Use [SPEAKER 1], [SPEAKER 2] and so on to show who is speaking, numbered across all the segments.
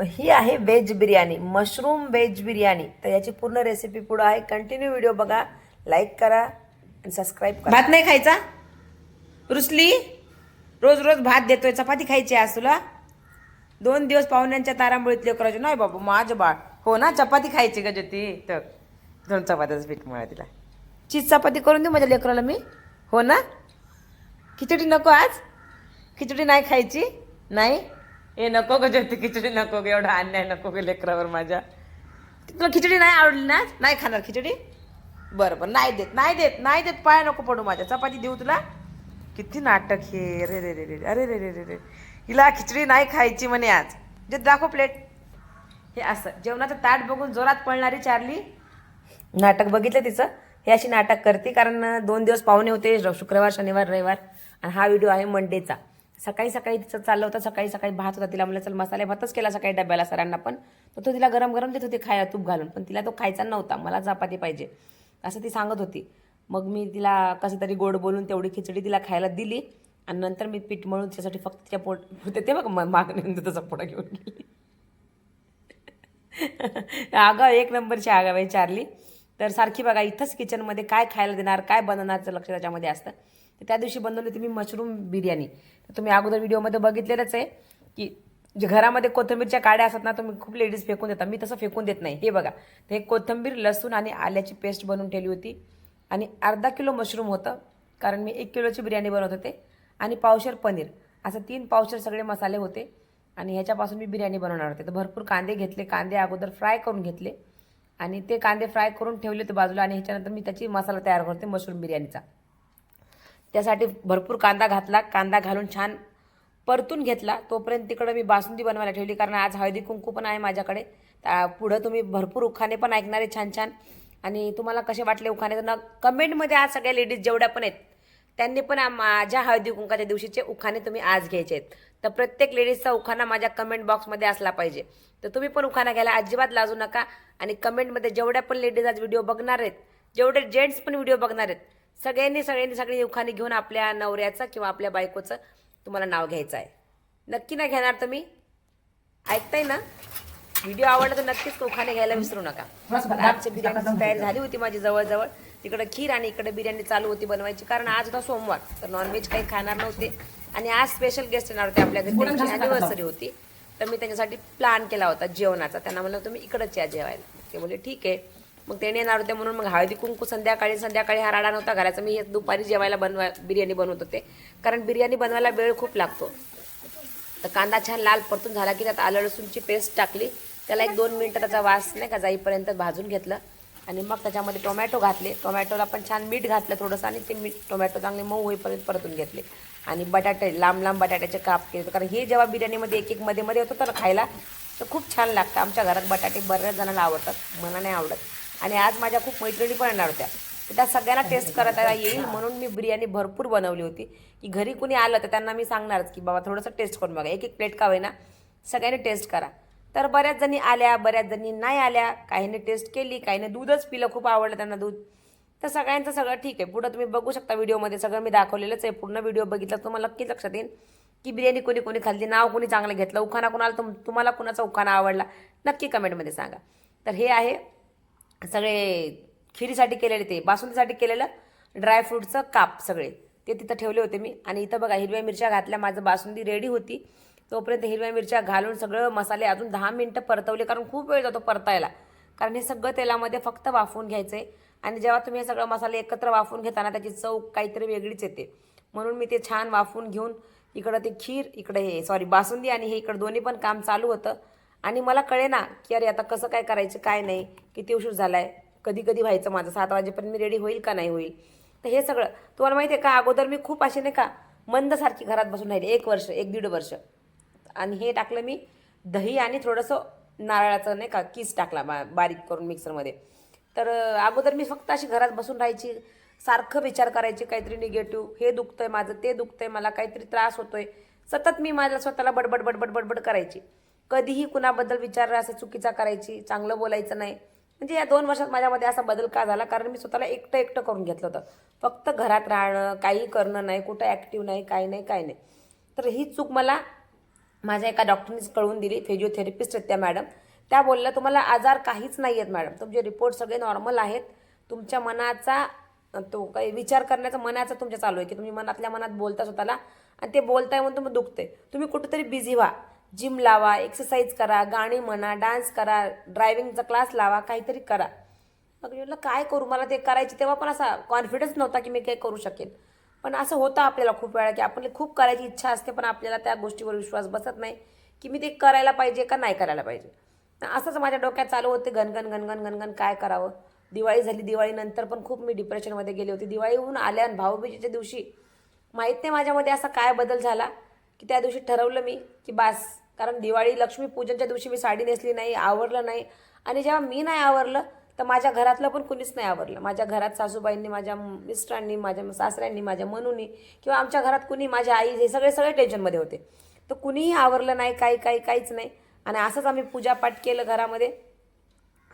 [SPEAKER 1] ही आहे veg biryani mushroom veg biryani. तर याची पूर्ण रेसिपी पुढं आहे. कंटिन्यू व्हिडिओ बघा. लाईक करा आणि सबस्क्राईब करा. भात नाही खायचा? रुसली? रोज रोज भात देतोय. चपाती खायची आज तुला? दोन दिवस पाहुण्यांच्या तारांबळीत लेकराचे नाही बाबू माझं बाळ. हो ना चपाती खायची ग ज्योती. तर दोन चपात्याचं पीठ मिळा तिला. चीज चपाती करून देऊ माझ्या लेकराला मी? हो ना? खिचडी नको आज? खिचडी नाही खायची? नाही? हे नको ग ज्योती खिचडी नको ग एवढा अन्याय नको ग लेकरावर माझ्या. तुला खिचडी नाही आवडली ना नाही खाणार खिचडी? बरं बरं नाही देत नाही देत नाही देत पाय नको पडू माझ्या. चपाती देऊ तुला? किती नाटक हे अरे रे रे रे अरे रे रे रे रे. हिला खिचडी नाही खायची म्हणे आज. जे दाखव प्लेट हे असं जेवणाचं ताट बघून जोरात पळणारी चारली. नाटक बघितलं तिचं? हे अशी नाटक करते कारण दोन दिवस पाहुणे होते शुक्रवार शनिवार रविवार. आणि हा व्हिडिओ आहे मंडेचा सकाळी सकाळी तिचं चाललं होतं सकाळी सकाळी भात होता. तिला म्हणलं चल मसाले भातच केला सकाळी डब्याला सरांना पण. तर तो तिला गरम गरम देत होते खायला तूप घालून. पण तिला तो खायचा नव्हता मला चपाती पाहिजे असं ती सांगत होती. मग मी तिला कसं तरी गोड बोलून तेवढी खिचडी तिला खायला दिली आणि नंतर मी पीठ मळून तिच्यासाठी फक्त तिच्या पोट होते ते बघ मागणी तसा पोटा घेऊन गेली. आगाव एक नंबरची आगाव चारली. तर सारखी बघा इथंच किचनमध्ये काय खायला देणार काय बनवणारचं लक्ष त्याच्यामध्ये असतं. त्या दिवशी बनवली होती मी मशरूम बिर्याणी. तर तुम्ही अगोदर व्हिडिओमध्ये बघितलेलंच आहे की जे घरामध्ये कोथिंबीरच्या काड्या असतात ना तुम्ही खूप लेडीज फेकून देता. मी तसं फेकून देत नाही. हे बघा ते कोथिंबीर लसूण आणि आल्याची पेस्ट बनवून ठेवली होती. आणि अर्धा किलो मशरूम होतं कारण मी एक किलोची बिर्याणी बनवत होते. आणि पावशर पनीर असं तीन पावशर सगळे मसाले होते. आणि ह्याच्यापासून मी बिर्याणी बनवणार होते. तर भरपूर कांदे घेतले कांदे अगोदर फ्राय करून घेतले. आणि ते कांदे फ्राय करून ठेवले होते बाजूला आणि ह्याच्यानंतर मी त्याची मसाला तयार करते मशरूम बिर्याणीचा. त्यासाठी भरपूर कांदा घातला. कांदा घालून छान परतून घेतला. तोपर्यंत तिकडं मी बासुंदी बनवायला ठेवली कारण आज हळदी कुंकू पण आहे माझ्याकडे. पुढं तुम्ही भरपूर उखाणे पण ऐकणार आहे छान छान. आणि तुम्हाला कसे वाटले उखाणे? तर न कमेंटमध्ये आज सगळ्या लेडीज जेवढ्या पण आहेत त्यांनी पण माझ्या हळदी कुंकाच्या दिवशीचे उखाणे तुम्ही आज घ्यायचे आहेत. तर प्रत्येक लेडीजचा उखाणा माझ्या कमेंट बॉक्समध्ये असला पाहिजे. तर तुम्ही पण उखाणा घ्यायला अजिबात लाजू नका. आणि कमेंटमध्ये जेवढ्या पण लेडीज आज व्हिडिओ बघणार आहेत जेवढे जेंट्स पण व्हिडिओ बघणार आहेत सगळ्यांनी सगळ्यांनी सगळी उखाणे घेऊन आपल्या नवऱ्याचं किंवा आपल्या बायकोचं तुम्हाला नाव घ्यायचं आहे. नक्की नाही घेणार तुम्ही? ऐकताय ना? व्हिडिओ आवडला तर नक्कीच उखाणे घ्यायला विसरू नका. आजची बिर्याणीची तयारी झाली होती माझी जवळजवळ. तिकडे खीर आणि इकडे बिर्याणी चालू होती बनवायची. कारण आज होता सोमवार तर नॉनव्हेज काही खाणार नव्हते. आणि आज स्पेशल गेस्ट येणार होते आपल्या घरी. त्यांची अॅनिव्हर्सरी होती. तर मी त्यांच्यासाठी प्लॅन केला होता जेवणाचा. त्यांना म्हणलं तुम्ही इकडंच या जेवायला. ते बोलले ठीक आहे. मग ते येणार होते म्हणून मग हळदी कुंकू संध्याकाळी संध्याकाळी हा राडा नव्हता घराचा मी दुपारी जेवायला बनवा बिर्याणी बनवत होते. कारण बिर्याणी बनवायला वेळ खूप लागतो. तर कांदा छान लाल परतून झाला की त्यात आलं लसूणची पेस्ट टाकली. त्याला एक दोन मिनटं त्याचा वास नाही का जाईपर्यंत भाजून घेतलं. आणि मग त्याच्यामध्ये टोमॅटो घातले. टोमॅटोला पण छान मीठ घातलं थोडंसं आणि ते मीठ टोमॅटो चांगले मऊ होईपर्यंत परतून घेतले. आणि बटाटे लांब लांब बटाट्याचे काप केले. कारण हे जेव्हा बिर्याणीमध्ये एक एक मध्ये मध्ये होतं तर खायला तर खूप छान लागतं. आमच्या घरात बटाटे बऱ्याच जणांना आवडतात. मला नाही आवडत. आणि आज माझ्या खूप मैत्रिणी पण येणार होत्या. तर त्या सगळ्यांना टेस्ट करता येईल म्हणून मी बिर्याणी भरपूर बनवली होती. की घरी कुणी आलं तर त्यांना मी सांगणारच की बाबा थोडंसं टेस्ट करून बघा. एक एक प्लेट का होईना सगळ्यांनी टेस्ट करा. तर बऱ्याच जणी आल्या बऱ्याच जणी नाही आल्या. काहीने टेस्ट केली काहीने दूधच पिलं. खूप आवडलं त्यांना दूध. तर सगळ्यांचं सगळं ठीक आहे. पुढं तुम्ही बघू शकता व्हिडिओमध्ये. सगळं मी दाखवलेलंच आहे. पूर्ण व्हिडिओ बघितला तर तुम्हाला नक्कीच लक्षात येईल. की बिर्याणी कोणी कोणी खाल्ली नाव कोणी चांगलं घेतलं. उखाणा कोणाला तुम तुम्हाला कुणाचा उखाणा आवडला नक्की कमेंटमध्ये सांगा. तर हे आहे सगळे खिरीसाठी केलेले ते बासुंदीसाठी केलेलं ड्रायफ्रूटचं काप सगळे. ते तिथं ठेवले होते मी. आणि इथं बघा हिरव्या मिरच्या घातल्या. माझं बासुंदी रेडी होती. तोपर्यंत हिरव्या मिरच्या घालून सगळं मसाले अजून दहा मिनटं परतवले कारण खूप वेळ जातो परतायला. कारण हे सगळं तेलामध्ये फक्त वाफवून घ्यायचं. आहे आणि जेव्हा तुम्ही हे सगळं मसाले एकत्र वाफवून घेताना त्याची चव काहीतरी वेगळीच येते. म्हणून मी ते छान वाफवून घेऊन इकडं ते खीर इकडे हे सॉरी बासुंदी आणि हे इकडं दोन्ही पण काम चालू होतं. आणि मला कळे ना की अरे आता कसं काय करायचं काय नाही किती उशीर झाला आहे कधी कधी व्हायचं माझं सात वाजेपर्यंत मी रेडी होईल का नाही होईल. तर हे सगळं तुम्हाला माहिती आहे का अगोदर मी खूप असे नाही का मंदसारखी घरात बसून राहिले एक वर्ष एक दीड वर्ष. आणि हे टाकलं मी दही आणि थोडंसं नारळाचं नाही का किस टाकला बा बारीक करून मिक्सरमध्ये. तर अगोदर मी फक्त अशी घरात बसून राहायची सारखं विचार करायची काहीतरी निगेटिव्ह हे दुखतंय माझं ते दुखतंय मला काहीतरी त्रास होतोय. सतत मी माझ्या स्वतःला बडबड बडबड बडबड करायची. कधीही कुणाबद्दल विचार असं चुकीचा करायची चांगलं बोलायचं नाही. म्हणजे या दोन वर्षात माझ्यामध्ये असा बदल का झाला? कारण मी स्वतःला एकटं एकटं करून घेतलं होतं. फक्त घरात राहणं काही करणं नाही कुठं ॲक्टिव्ह नाही काही नाही काही नाही. तर ही चूक मला माझ्या एका डॉक्टरनीच कळवून दिली फिजिओथेरपिस्ट आहेत त्या मॅडम. त्या बोलल्या तुम्हाला आजार काहीच नाही आहेत मॅडम. तुमचे रिपोर्ट सगळे नॉर्मल आहेत. तुमच्या मनाचा तो काही विचार करण्याचा मनाचा तुमच्या चालू आहे की तुम्ही मनातल्या मनात बोलता स्वतःला आणि ते बोलताय म्हणून तुम्ही दुखते तुम्ही कुठेतरी बिझी व्हा. जिम लावा एक्सरसाइज करा गाणी म्हणा डान्स करा ड्रायव्हिंगचा क्लास लावा काहीतरी करा. मग म्हटलं काय करू? मला ते करायची. तेव्हा पण असा कॉन्फिडन्स नव्हता की मी काही करू शकेन. पण असं होतं आपल्याला खूप वेळा की आपली खूप करायची इच्छा असते पण आपल्याला त्या गोष्टीवर विश्वास बसत नाही की मी ते करायला पाहिजे का नाही करायला पाहिजे. असंच माझ्या डोक्यात चालू होते घनघन घनघन घनघन काय करावं? दिवाळी झाली दिवाळीनंतर पण खूप मी डिप्रेशनमध्ये गेले होते. दिवाळीहून आल्या आणि भाऊबीजेच्या दिवशी माहीत नाही माझ्यामध्ये असा काय बदल झाला की त्या दिवशी ठरवलं मी की बास कारण दिवाळी लक्ष्मीपूजनच्या दिवशी मी साडी नेसली नाही आवरलं नाही. आणि जेव्हा मी नाही आवरलं तर माझ्या घरातलं पण कुणीच नाही आवरलं. माझ्या घरात सासूबाईंनी माझ्या मिस्टरांनी माझ्या सासऱ्यांनी माझ्या मनूनी किंवा आमच्या घरात कुणी माझ्या आई हे सगळे सगळे टेन्शनमध्ये होते. तर कुणीही आवरलं नाही काही काही काहीच नाही. आणि असंच आम्ही पूजापाठ केलं घरामध्ये.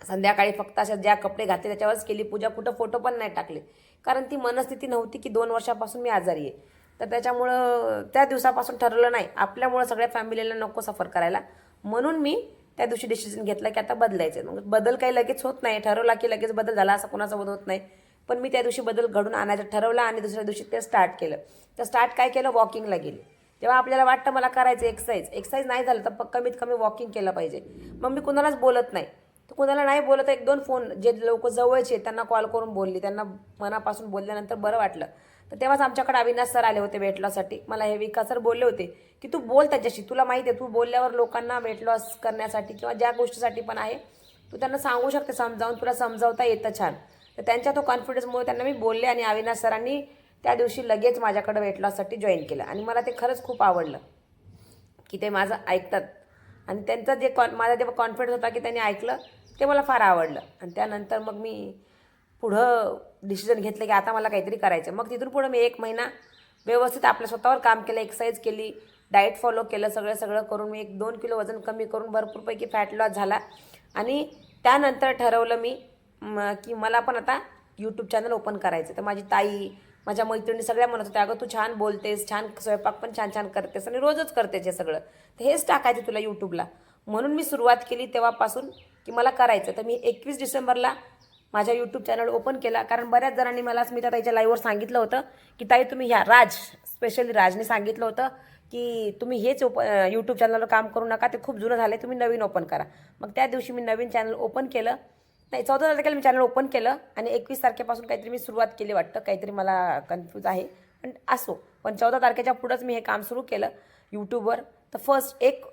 [SPEAKER 1] संध्याकाळी फक्त अशा ज्या कपडे घातले त्याच्यावरच केली पूजा. कुठं फोटो पण नाही टाकले. कारण ती मनस्थिती नव्हती की दोन वर्षापासून मी आजारी आहे. तर त्याच्यामुळं त्या दिवसापासून ठरवलं नाही. आपल्यामुळं सगळ्या फॅमिलीला नको सफर करायला. म्हणून मी त्या दिवशी डिसिजन घेतला की आता बदलायचं मग बदल काही लगेच होत नाही. ठरवला की लगेच बदल झाला असं कोणाचा बदल होत नाही. पण मी त्या दिवशी बदल घडून आणायचं ठरवलं आणि दुसऱ्या दिवशी ते स्टार्ट केलं. तर स्टार्ट काय केलं? वॉकिंगला गेले. तेव्हा आपल्याला वाटतं मला करायचं एक्सरसाइज एक्सरसाइज नाही झालं तर कमीत कमी वॉकिंग केलं पाहिजे. मग मी कुणालाच बोलत नाही. तर कुणाला नाही बोलत एक दोन फोन जे लोक जवळचे त्यांना कॉल करून बोलली. त्यांना मनापासून बोलल्यानंतर बरं वाटलं. तर तेव्हाच आमच्याकडे अविनाश सर आले होते वेट लॉससाठी मला हे विकास सर बोलले होते की तू बोल त्याच्याशी. तुला माहिती आहे तू बोलल्यावर लोकांना वेट लॉस करण्यासाठी किंवा ज्या गोष्टीसाठी पण आहे तू त्यांना सांगू शकते समजावून तुला समजावता येतं छान. तर त्यांच्या तो कॉन्फिडन्समुळे त्यांना मी बोलले आणि अविनाश सरांनी त्या दिवशी लगेच माझ्याकडे वेट लॉससाठी जॉईन केलं. आणि मला ते खरंच खूप आवडलं की ते माझं ऐकतात. आणि त्यांचा जे कॉन माझा जेव्हा कॉन्फिडन्स होता की त्यांनी ऐकलं ते मला फार आवडलं. आणि त्यानंतर मग मी पुढं डिसिजन घेतलं की आता मला काहीतरी करायचं मग तिथून पुढं मी एक महिना व्यवस्थित आपल्या स्वतःवर काम केलं एक्सरसाइज केली डाएट फॉलो केलं सगळं सगळं करून मी एक दोन किलो वजन कमी करून भरपूरपैकी फॅट लॉस झाला. आणि त्यानंतर ठरवलं मी की मला पण आता यूट्यूब चॅनल ओपन करायचं तर माझी ताई माझ्या मैत्रिणी सगळ्या म्हणत होत्या अगं तू छान बोलतेस छान स्वयंपाक पण छान छान करतेस आणि रोजच करतेस हे सगळं. तर हेच टाकायचं तुला यूट्यूबला म्हणून मी सुरुवात केली तेव्हापासून की मला करायचं तर मी एकवीस डिसेंबरला माझ्या यूट्यूब चॅनल ओपन केला. कारण बऱ्याच जणांनी मला स्मिता ताईच्या लाईव्हवर सांगितलं होतं की ताई तुम्ही ह्या राज स्पेशली राजने सांगितलं होतं की तुम्ही हेच ओप यूट्यूब चॅनलवर काम करू नका. ते खूप जुनं झालं तुम्ही नवीन ओपन करा. मग त्या दिवशी मी नवीन चॅनल ओपन केलं. नाही चौदा तारखेला मी चॅनल ओपन केलं आणि एकवीस तारखेपासून काहीतरी मी सुरुवात केली वाटतं. काहीतरी मला कन्फ्यूज आहे. पण असो. पण चौदा तारखेच्या पुढंच मी हे काम सुरू केलं यूट्यूबवर तर फर्स्ट एक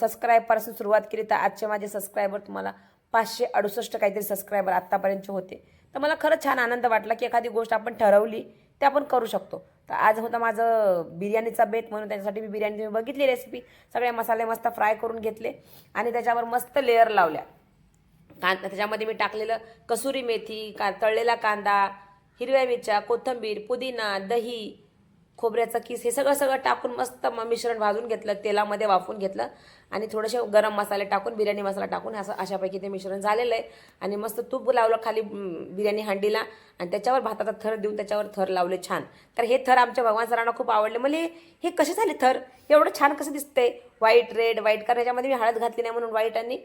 [SPEAKER 1] सबस्क्रायबरपासून सुरुवात केली. तर आजचे माझे सबस्क्रायबर तुम्हाला पाचशे अडुसष्ट काहीतरी सबस्क्रायबर आत्तापर्यंतचे होते. तर मला खरंच छान आनंद वाटला की एखादी गोष्ट आपण ठरवली ते आपण करू शकतो. तर आज होता माझं बिर्याणीचा बेत म्हणून त्याच्यासाठी मी बिर्याणी तुम्ही बघितली रेसिपी सगळे मसाले मस्त फ्राय करून घेतले आणि त्याच्यावर मस्त लेअर लावल्या. कां त्याच्यामध्ये मी टाकलेलं कसुरी मेथी का तळलेला कांदा हिरव्या मिरच्या कोथिंबीर पुदिना दही खोबऱ्याचा किस हे सगळं सगळं टाकून मस्त मिश्रण भाजून घेतलं तेलामध्ये वाफून घेतलं आणि थोडेसे गरम मसाले टाकून बिर्याणी मसाला टाकून असं अशापैकी ते मिश्रण झालेलं आहे. आणि मस्त तूप लावलं खाली बिर्याणी हांडीला आणि त्याच्यावर भाताचा थर देऊन त्याच्यावर थर लावले छान. तर हे थर आमच्या भगवान सरांना खूप आवडले. म्हणजे हे कसे झाले थर? एवढं छान कसं दिसतंय? व्हाईट रेड व्हाईट कारण याच्यामध्ये मी हळद घातली नाही म्हणून व्हाईट आणि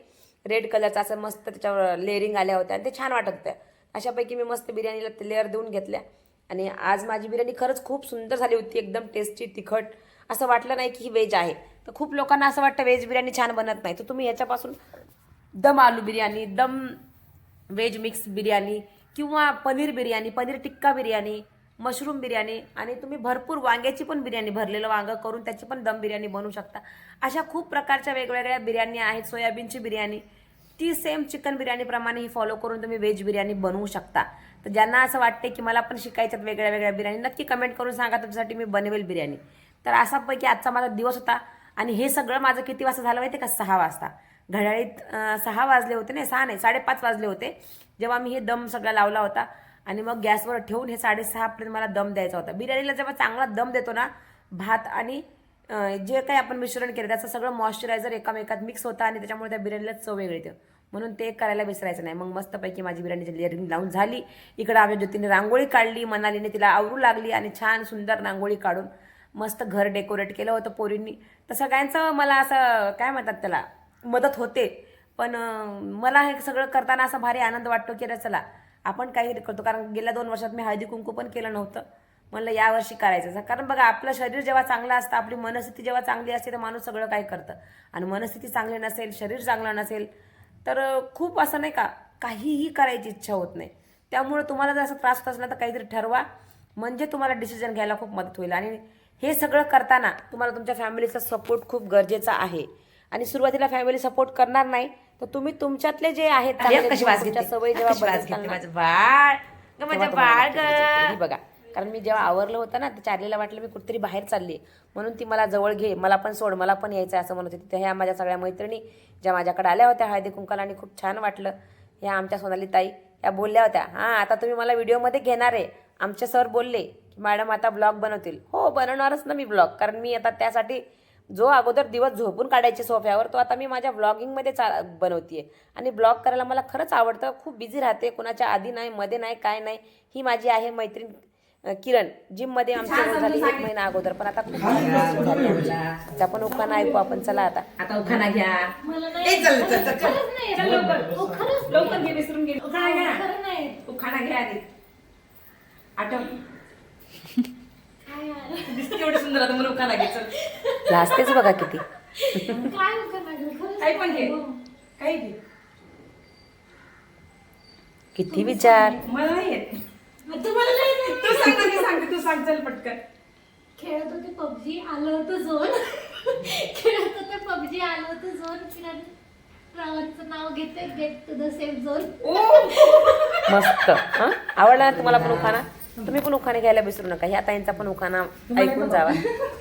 [SPEAKER 1] रेड कलरचा असं मस्त त्याच्यावर लेअरिंग आल्या होत्या आणि ते छान वाटत होत्या. अशापैकी मी मस्त बिर्याणीला लेअर देऊन घेतल्या. आणि आज माझी बिर्याणी खरंच खूप सुंदर झाली होती एकदम टेस्टी तिखट. असं वाटलं नाही की ही व्हेज आहे. तर खूप लोकांना असं वाटतं व्हेज बिर्याणी छान बनत नाही. तर तुम्ही ह्याच्यापासून दम आलू बिर्याणी दम व्हेज मिक्स बिर्याणी किंवा पनीर बिर्याणी पनीर टिक्का बिर्याणी मशरूम बिर्याणी आणि तुम्ही भरपूर वांग्याची पण बिर्याणी भरलेलं वांगं करून त्याची पण दम बिर्याणी बनवू शकता. अशा खूप प्रकारच्या वेगवेगळ्या बिर्याणी आहेत सोयाबीनची बिर्याणी ती सेम चिकन बिर्याणीप्रमाणे ही फॉलो करून तुम्ही व्हेज बिर्याणी बनवू शकता. तर ज्यांना असं वाटते की मला पण शिकायच्यात वेगळ्या वेगळ्या बिर्याणी नक्की कमेंट करून सांगा तुमच्यासाठी मी बनवेल बिर्याणी तर असापैकी आजचा माझा दिवस होता आणि हे सगळं माझं किती वाजता झालं माहिती का? सहा वाजता. घड्याळीत सहा वाजले होते नाही सहा नाही साडेपाच वाजले होते. जेव्हा मी हे दम सगळा लावला होता आणि मग गॅसवर ठेवून हे साडेसहापर्यंत मला दम द्यायचा होता. बिर्याणीला जेव्हा चांगला दम देतो ना भात आणि जे काही आपण मिश्रण केलं त्याचं सगळं मॉइश्चरायझर एकामेकात मिक्स होतं आणि त्याच्यामुळे त्या बिर्याणीला चव वेगळी येते. म्हणून ते करायला विसरायचं नाही. मग मस्तपैकी माझी बिर्याणीची लेअरिंग लावून झाली. इकडं आम्ही ज्योतीने रांगोळी काढली. मनालीने तिला आवरू लागली आणि छान सुंदर रांगोळी काढून मस्त घर डेकोरेट केलं होतं पोरींनी. तर सगळ्यांचं मला असं काय म्हणतात त्याला मदत होते. पण मला हे सगळं करताना असा भारी आनंद वाटतो की अरे चला आपण काही करतो. कारण गेल्या दोन वर्षात मी हळदी कुंकू पण केलं नव्हतं. म्हणलं यावर्षी करायचं कारण बघा आपलं शरीर जेव्हा चांगलं असतं आपली मनस्थिती जेव्हा चांगली असते तर माणूस सगळं काही करतं. आणि मनस्थिती चांगली नसेल शरीर चांगलं नसेल तर खूप असं नाही का काहीही करायची इच्छा होत नाही. त्यामुळे तुम्हाला जर असं त्रास होत असला तर काहीतरी ठरवा. म्हणजे तुम्हाला डिसिजन घ्यायला खूप मदत होईल. आणि हे सगळं करताना तुम्हाला तुमच्या फॅमिलीचा सपोर्ट खूप गरजेचा आहे. आणि सुरुवातीला फॅमिली सपोर्ट करणार नाही तर तुम्ही तुमच्यातले जे आहेत? सवयी जेव्हा
[SPEAKER 2] बाळ.
[SPEAKER 1] बघा कारण मी जेव्हा आवरलं होतं ना तर चार्लीला वाटलं मी कुठेतरी बाहेर चालली म्हणून ती मला जवळ घे मला पण सोड मला पण यायचं आहे असं म्हणत होती. तर ह्या माझ्या सगळ्या मैत्रिणी ज्या माझ्याकडे आल्या होत्या हळदी कुंकाला आणि खूप छान वाटलं. ह्या आमच्या सोनाली ताई या बोलल्या होत्या हां आता तुम्ही मला व्हिडिओमध्ये घेणार आहे. आमचे सर बोलले की मॅडम आता ब्लॉग बनवतील. हो बनवणारच ना मी ब्लॉग कारण मी आता त्यासाठी जो अगोदर दिवस झोपून काढायचे सोफ्यावर तो आता मी माझ्या ब्लॉगिंगमध्ये चा बनवतीये. आणि ब्लॉग करायला मला खरंच आवडतं खूप बिझी राहते कुणाच्या आधी नाही मध्ये नाही काय नाही ही माझी आहे मैत्रीण किरण जिममध्ये आमची ओळख झाली एक महिना अगोदर पण आता खूप. तिचा पण उखाणा ऐकू आपण चला आता.
[SPEAKER 2] आता उखाणा घ्या. लवकर.
[SPEAKER 3] हो, खरंच नाही.
[SPEAKER 2] लवकर घे विसरून घे. उखाणा घ्या.
[SPEAKER 3] खरं नाही.
[SPEAKER 2] उखाणा घ्या आधी. आठव.
[SPEAKER 3] काय यार?
[SPEAKER 2] दिसते एवढी सुंदर आता मला उखाणा घे चल.
[SPEAKER 1] लाजतेच बघा किती.
[SPEAKER 3] काय
[SPEAKER 2] पण घे. घे.
[SPEAKER 1] किती विचार.
[SPEAKER 2] मला नाही येत.
[SPEAKER 3] तुम्हाला?
[SPEAKER 2] तू सांग ना, मी सांगते तू सांग चल पटकन.
[SPEAKER 3] खेळत होते पबजी आलं होतं झोन. खेळत होते पबजी आलं होतं झोन. किरण रावांचं नाव घेते get to the safe zone
[SPEAKER 1] मस्त. हं? आवडला ना तुम्हाला पण उखाणा? तुम्ही पण उखाणे घ्यायला विसरू नका. ह्या ताईंचा पण उखाणा ऐकून जावा.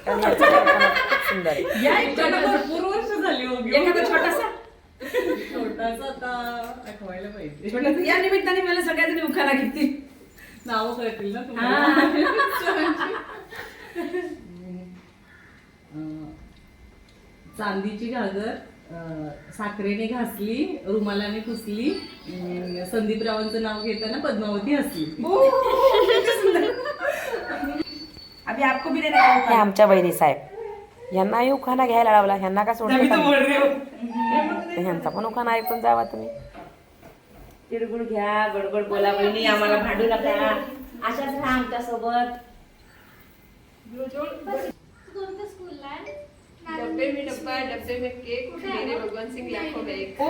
[SPEAKER 1] कारण ह्यांचा पण उखाणा खूप सुंदर आहे.
[SPEAKER 2] या एक छोटासा भरपूर वर्ष झाली हो एखादा छोटासा? छोटासा आता आठवायला पाहिजे. छोटासा? या निमित्ताने मला सगळ्यांनी उखाणा घेतली. नाव कळतील ना
[SPEAKER 4] चांदीची घागर अं, साखरेने घासली रुमालाने पुसली अं, संदीप रावांचं नाव घेताना पद्मावती हसली.
[SPEAKER 2] अभी आपको भी देना
[SPEAKER 1] हे आमच्या बहिणी साहेब. यांनाही उखाणा घ्यायला लावला ह्यांना का सोडलं? ह्यांचा पण उखाणा ऐकून जावा तुम्ही.
[SPEAKER 2] तिळगुळ घ्या गडगड बोला बहिणी आम्हाला भांडू नका. अशाच राहा आमच्यासोबत
[SPEAKER 3] तू कोणत्या स्कूलला आहे
[SPEAKER 5] डब्बे में डब्बा डब्बे में केक मेरे भगवान सिंह लाखों में एक?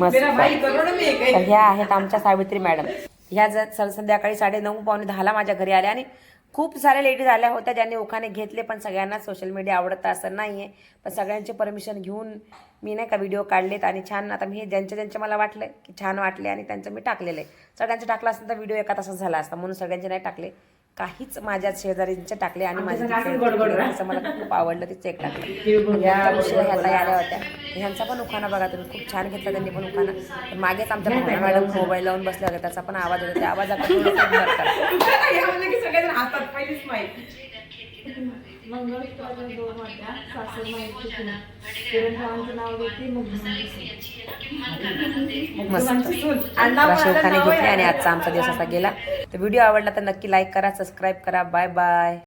[SPEAKER 1] मस्त.
[SPEAKER 2] मेरा भाई करोडो में एक है
[SPEAKER 1] तर ह्या आहेत आमच्या सावित्री मॅडम. ह्या ज- स- संध्याकाळी साडे नऊ पावणे दहाला माझ्या घरी आल्या आणि खूप साऱ्या लेडीज आल्या होत्या ज्यांनी उखाणे घेतले पण सगळ्यांना सोशल मीडिया आवडतं असं नाही आहे पण सगळ्यांचे परमिशन घेऊन मी नाही का व्हिडिओ काढलेत आणि छान आता मी हे ज्यांचे ज्यांचे मला वाटलं की छान वाटले आणि त्यांचं मी टाकलेलं आहे. सगळ्यांचे टाकलं असतं तर व्हिडिओ एका तासात झाला असता म्हणून सगळ्यांचे नाही टाकले. काहीच माझ्या शेजारींचे टाकले आणि माझे
[SPEAKER 2] आमच्या
[SPEAKER 1] तिचे-
[SPEAKER 2] घरात गडबड
[SPEAKER 1] तिचं मला खूप आवडलं तिचं एक टाकलं. या उशिरा ह्या ताई आल्या होत्या. ह्यांचा पण उखाणा बघा तुम्ही खूप छान घेतला त्यांनी पण उखाणा. तर मागेच आमच्या भावना मॅडम मोबाईल लावून बसल्या होत्या त्याचा पण आवाज होता त्या आवाजात
[SPEAKER 3] मंगळसूत्राच्या दोन सासर माहिती नाव घेते
[SPEAKER 1] मस्त. घेतले. आणि आजचा आमचा दिवस असा गेला. तर व्हिडिओ आवडला तर नक्की लाईक करा सबस्क्राईब करा. Bye bye